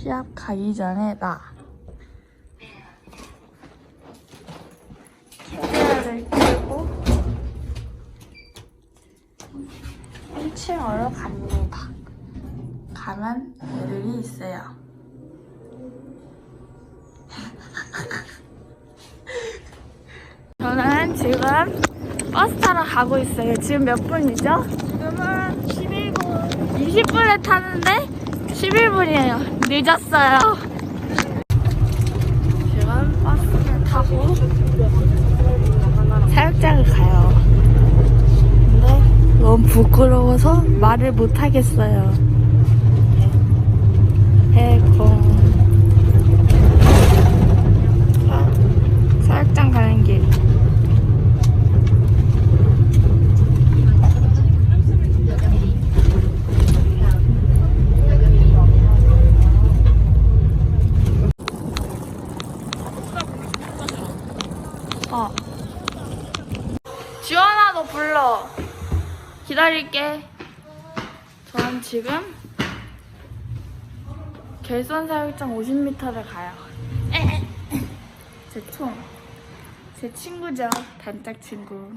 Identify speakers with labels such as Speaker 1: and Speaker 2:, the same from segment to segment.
Speaker 1: 시합 가기 전에 나. 카메라를 끄고 1층으로 갑니다. 가면 애들이 있어요. 저는 지금 버스 타러 가고 있어요. 지금 몇 분이죠? 지금은 11분. 20분에 타는데 11분이에요. 늦었어요. 지금 버스를 타고 사육장을 가요. 근데 너무 부끄러워서 말을 못 하겠어요. 해콩. 사- 사육장 가는 길. 어. 지원아 너 불러. 기다릴게. 저는 지금 결선 사육장 50m를 가요. 제 총. 제 친구죠. 단짝 친구.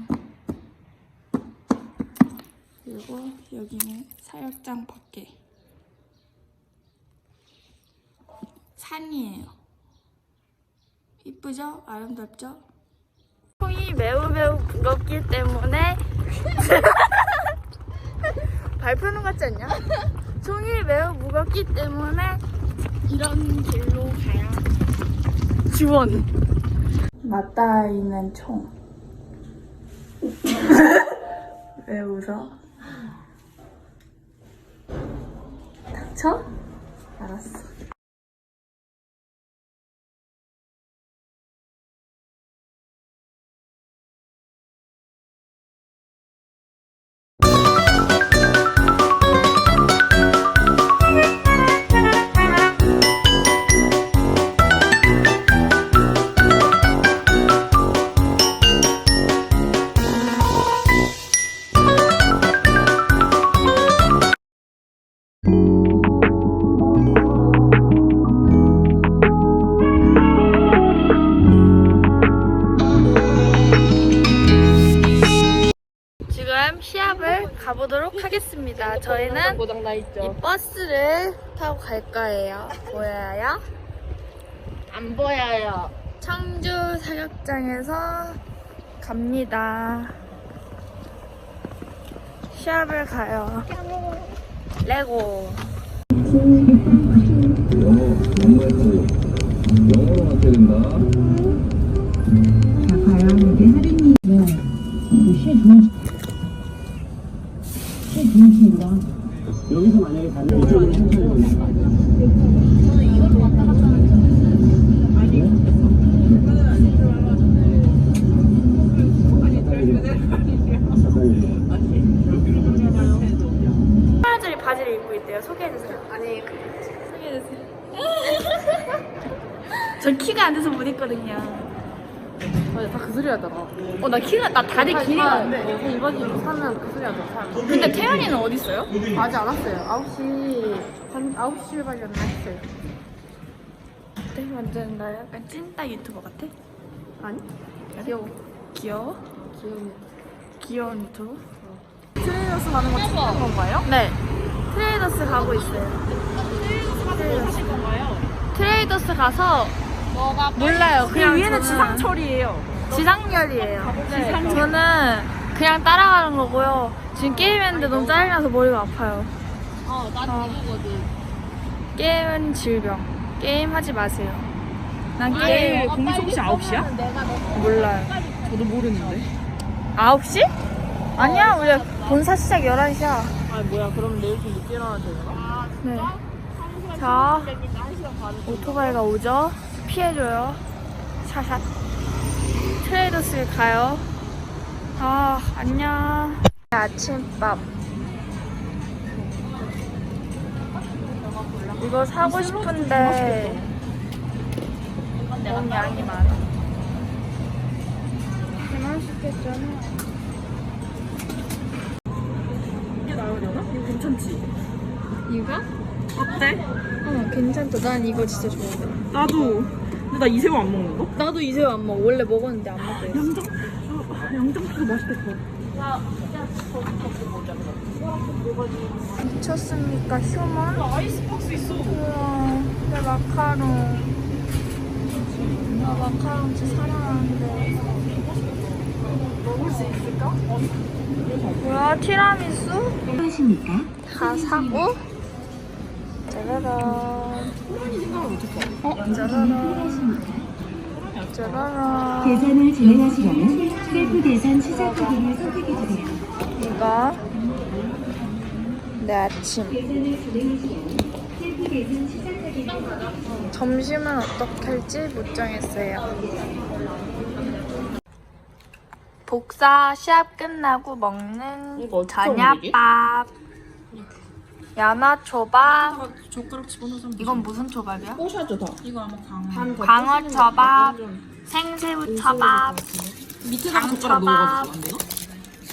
Speaker 1: 그리고 여기는 사육장 밖에. 산이에요. 이쁘죠? 아름답죠? 매우 매우 무겁기 때문에 발표는 같지 않냐? 총이 매우 무겁기 때문에 이런 길로 가야 지원 맞닿아 있는 총 왜 웃어? 닥쳐? 알았어 가보도록 하겠습니다. 저희는 이. 버스를 타고 갈 거예요. 보여요?
Speaker 2: 안 보여요.
Speaker 1: 청주 사격장에서 갑니다. 시합을 가요. 레고.
Speaker 3: 영어, 영어에서 영어로 맞춰야 된다.
Speaker 4: 자, 과연 우리 네. 시 좋은 시입니다.
Speaker 3: 여기서 만약에 가면 이쪽으로 천천히 걸릴 거 아니야?
Speaker 1: 사람들이 바지를 입고 있대요. 소개해주세요. 아니, 소개해주세요. 저 키가 안 돼서 못 입거든요.
Speaker 2: 맞아, 다 그 소리 하더라.
Speaker 1: 어, 나 키가, 나 다리 길이가 안 돼.
Speaker 2: 어, 이번 주 사는 그 소리 하더라. 사람.
Speaker 1: 근데 태연이는 어디 있어요?
Speaker 2: 아직 안 왔어요. 9시, 한 9시 반이었나 했어요.
Speaker 1: 네, 완전 나 약간 찐따 유튜버 같아?
Speaker 2: 아니? 귀여워.
Speaker 1: 귀여워?
Speaker 2: 귀여운.
Speaker 1: 귀여운 유튜버?
Speaker 2: 트레이너스 가는 거 찍는 건가요?
Speaker 1: 네. 트레이더스 가고 있어요. 트레이더스 건가요? 트레이더스 가서 몰라요. 그냥
Speaker 2: 위에는
Speaker 1: 저는
Speaker 2: 지상철이에요.
Speaker 1: 지상렬이에요. 저는 그냥 따라가는 거고요. 지금 게임했는데 너무 짜증나서 머리가 아파요.
Speaker 2: 어, 나
Speaker 1: 어.
Speaker 2: 그거거든.
Speaker 1: 게임은 질병. 게임 하지 마세요. 난
Speaker 2: 네,
Speaker 1: 게임
Speaker 2: 공식 혹시 9시야?
Speaker 1: 몰라요.
Speaker 2: 저도 모르는데.
Speaker 1: 9시? 아니야, 우리 본사 시작 11시야.
Speaker 2: 아, 뭐야. 그럼 내일 좀 늦게 일어나야 되나?
Speaker 1: 네. 자, 오토바이가 오죠? 피해줘요. 샤샷. 트레이더스에 가요. 아, 안녕. 아침밥. 이거 사고 싶은데 너무 양이 많아. 맛있겠잖아.
Speaker 2: 이게 나오려나? 이거 괜찮지?
Speaker 1: 이거?
Speaker 2: 어때?
Speaker 1: 어 괜찮다. 난 이거 진짜 좋아해.
Speaker 2: 나도. 근데 나 이새우 안 먹는 거?
Speaker 1: 나도 이새우 안 먹어. 원래 먹었는데 안 먹고 있어.
Speaker 2: 양장, 아, 양장피도 맛있겠다.
Speaker 1: 미쳤습니까 휴먼?
Speaker 2: 아이스박스 있어.
Speaker 1: 우와 내 마카롱. 나 마카롱 진짜 사랑하는데. 먹을 수 있을까? 뭐야 티라미수?
Speaker 4: 하십니까?
Speaker 1: 다 사고 짜라란
Speaker 2: 호란이 생각을 못했어.
Speaker 1: 어 짜라란 짜라란
Speaker 4: 계산을 진행하시려면 셀프 계산 시작하기를 선택해주세요.
Speaker 1: 이거 내 아침 점심은 어떻게 할지 못 정했어요 복사 시합 끝나고 먹는 저녁밥 연어초밥
Speaker 2: 아, 젓가락 집어넣어서
Speaker 1: 이건 무슨 초밥이야?
Speaker 2: 꼬셔줘 더. 이거 아마 광어.
Speaker 1: 광어 초밥 생새우 초밥
Speaker 2: 밑에다가 젓가락
Speaker 1: 장초밥.
Speaker 2: 넣어가지고 안 되나?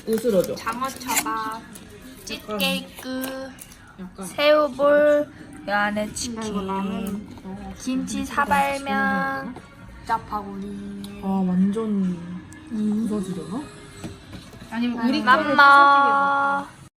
Speaker 2: 으스러져.
Speaker 1: 장어 초밥 찌개이크
Speaker 2: 약간.
Speaker 1: 새우볼 이 안에 치킨 김치 사발면 짜파구리
Speaker 2: 아 완전 부서지려나?
Speaker 1: 아니면 우리 맘마